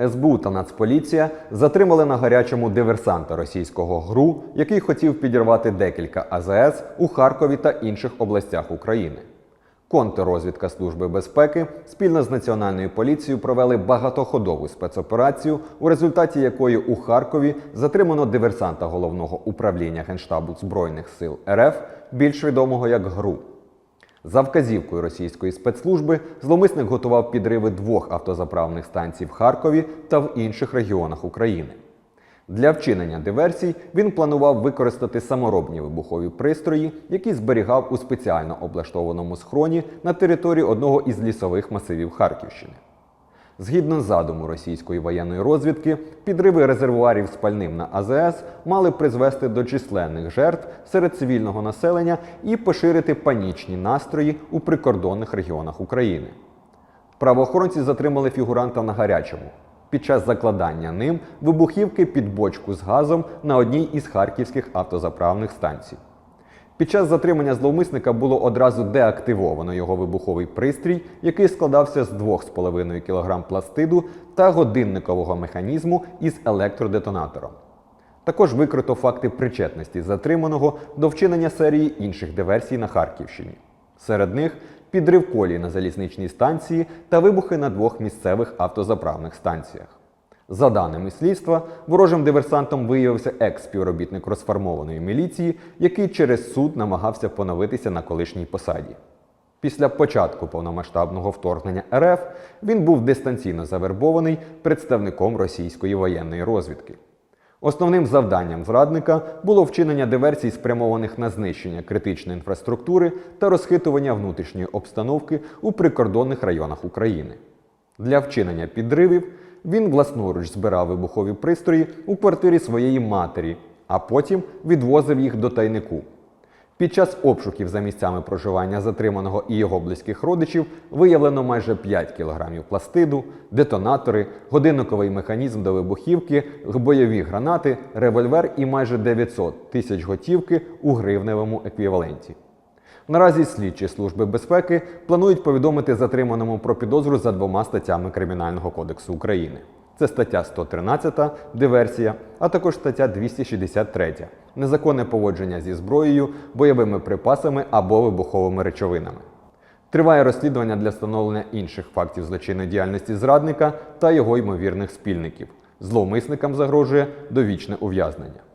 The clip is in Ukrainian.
СБУ та Нацполіція затримали на гарячому диверсанта російського ГРУ, який хотів підірвати декілька АЗС у Харкові та інших областях України. Контррозвідка Служби безпеки спільно з Національною поліцією провели багатоходову спецоперацію, у результаті якої у Харкові затримано диверсанта головного управління Генштабу Збройних сил РФ, більш відомого як ГРУ. За вказівкою російської спецслужби зломисник готував підриви двох автозаправних станцій в Харкові та в інших регіонах України. Для вчинення диверсій він планував використати саморобні вибухові пристрої, які зберігав у спеціально облаштованому схроні на території одного із лісових масивів Харківщини. Згідно задуму російської воєнної розвідки, підриви резервуарів з пальним на АЗС мали призвести до численних жертв серед цивільного населення і поширити панічні настрої у прикордонних регіонах України. Правоохоронці затримали фігуранта на гарячому під час закладання ним вибухівки під бочку з газом на одній із харківських автозаправних станцій. Під час затримання зловмисника було одразу деактивовано його вибуховий пристрій, який складався з 2,5 кг пластиду та годинникового механізму із електродетонатором. Також викрито факти причетності затриманого до вчинення серії інших диверсій на Харківщині. Серед них підрив колії на залізничній станції та вибухи на двох місцевих автозаправних станціях. За даними слідства, ворожим диверсантом виявився екс-співробітник розформованої міліції, який через суд намагався поновитися на колишній посаді. Після початку повномасштабного вторгнення РФ він був дистанційно завербований представником російської воєнної розвідки. Основним завданням зрадника було вчинення диверсій, спрямованих на знищення критичної інфраструктури та розхитування внутрішньої обстановки у прикордонних районах України. Для вчинення підривів він власноруч збирав вибухові пристрої у квартирі своєї матері, а потім відвозив їх до тайнику. Під час обшуків за місцями проживання затриманого і його близьких родичів виявлено майже 5 кг пластиду, детонатори, годинниковий механізм до вибухівки, бойові гранати, револьвер і майже 900 тисяч готівки у гривневому еквіваленті. Наразі слідчі служби безпеки планують повідомити затриманому про підозру за двома статтями Кримінального кодексу України. Це стаття 113 диверсія, а також стаття 263 незаконне поводження зі зброєю, бойовими припасами або вибуховими речовинами. Триває розслідування для встановлення інших фактів злочинної діяльності зрадника та його ймовірних спільників. Зловмисникам загрожує довічне ув'язнення.